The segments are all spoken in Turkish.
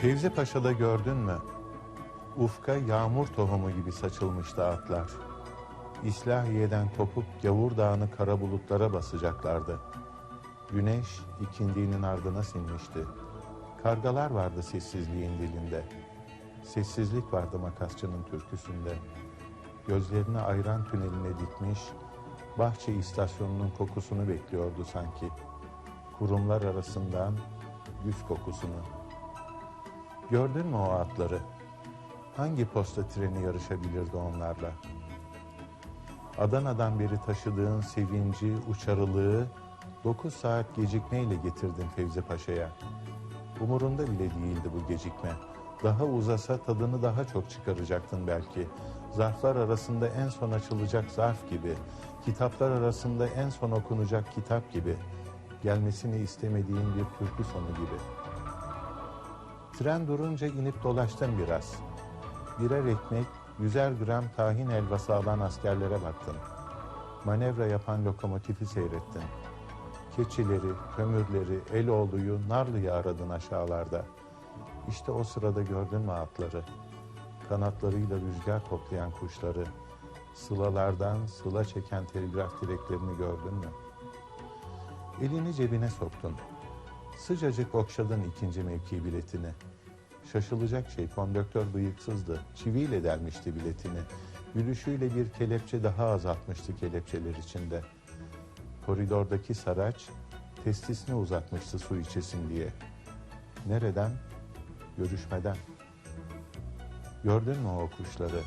Fevzi Paşa'da gördün mü? Ufka yağmur tohumu gibi saçılmıştı atlar. İslahiye'den kopup Gavur Dağı'nı kara bulutlara basacaklardı. Güneş ikindinin ardına sinmişti. Kargalar vardı sessizliğin dilinde. Sessizlik vardı makasçının türküsünde. Gözlerini ayran tüneline dikmiş, bahçe istasyonunun kokusunu bekliyordu sanki. Kurumlar arasından güz kokusunu. Gördün mü o atları? Hangi posta treni yarışabilirdi onlarla? Adana'dan beri taşıdığın sevinci, uçarılığı 9 saat gecikmeyle getirdin Fevzi Paşa'ya. Umurunda bile değildi bu gecikme. Daha uzasa tadını daha çok çıkaracaktın belki. Zarflar arasında en son açılacak zarf gibi. Kitaplar arasında en son okunacak kitap gibi. Gelmesini istemediğin bir türkü sonu gibi. Tren durunca inip dolaştın biraz. Birer ekmek, yüzer gram tahin helvası alan askerlere baktın. Manevra yapan lokomotifi seyrettin. Keçileri, kömürleri, Eloğlu'yu, Narlı'yı aradın aşağılarda. İşte o sırada gördün mü atları? Kanatlarıyla rüzgar toplayan kuşları, sılalardan sıla çeken telgraf direklerini gördün mü? Elini cebine soktun. Sıcacık okşadın ikinci mevki biletini. Şaşılacak şey kondöktör bıyıksızdı. Çiviyle delmişti biletini. Gülüşüyle bir kelepçe daha azaltmıştı kelepçeler içinde. Koridordaki saraç testisini uzatmıştı su içesin diye. Nereden? Görüşmeden. Gördün mü o kuşları?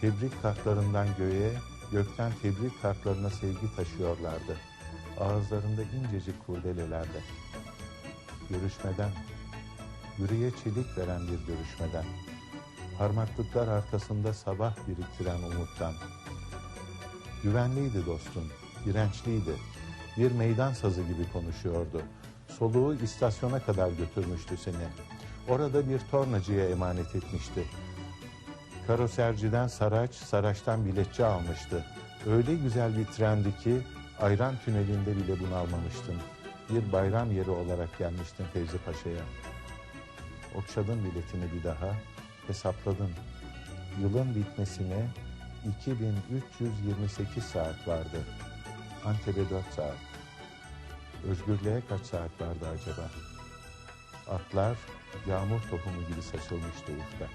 Tebrik kartlarından göğe, gökten tebrik kartlarına sevgi taşıyorlardı. Ağızlarında incecik kurdelelerle. Görüşmeden, yüreğe çelik veren bir görüşmeden. Parmaklıklar arkasında sabah biriktiren umuttan. Güvenliydi dostun, dirençliydi. Bir meydan sazı gibi konuşuyordu. Soluğu istasyona kadar götürmüştü seni. Orada bir tornacıya emanet etmişti. Karoserciden Saraç, Saraç'tan biletçi almıştı. Öyle güzel bir trendi ki ayran tünelinde bile bunu almamıştın. Bir bayram yeri olarak gelmiştin Fevzi Paşa'ya. Okşadın biletini bir daha, hesapladın. Yılın bitmesine 2328 saat vardı. Antep'e 4 saat. Özgürlüğe kaç saat vardı acaba? Atlar yağmur tohumu gibi saçılmıştı ufka.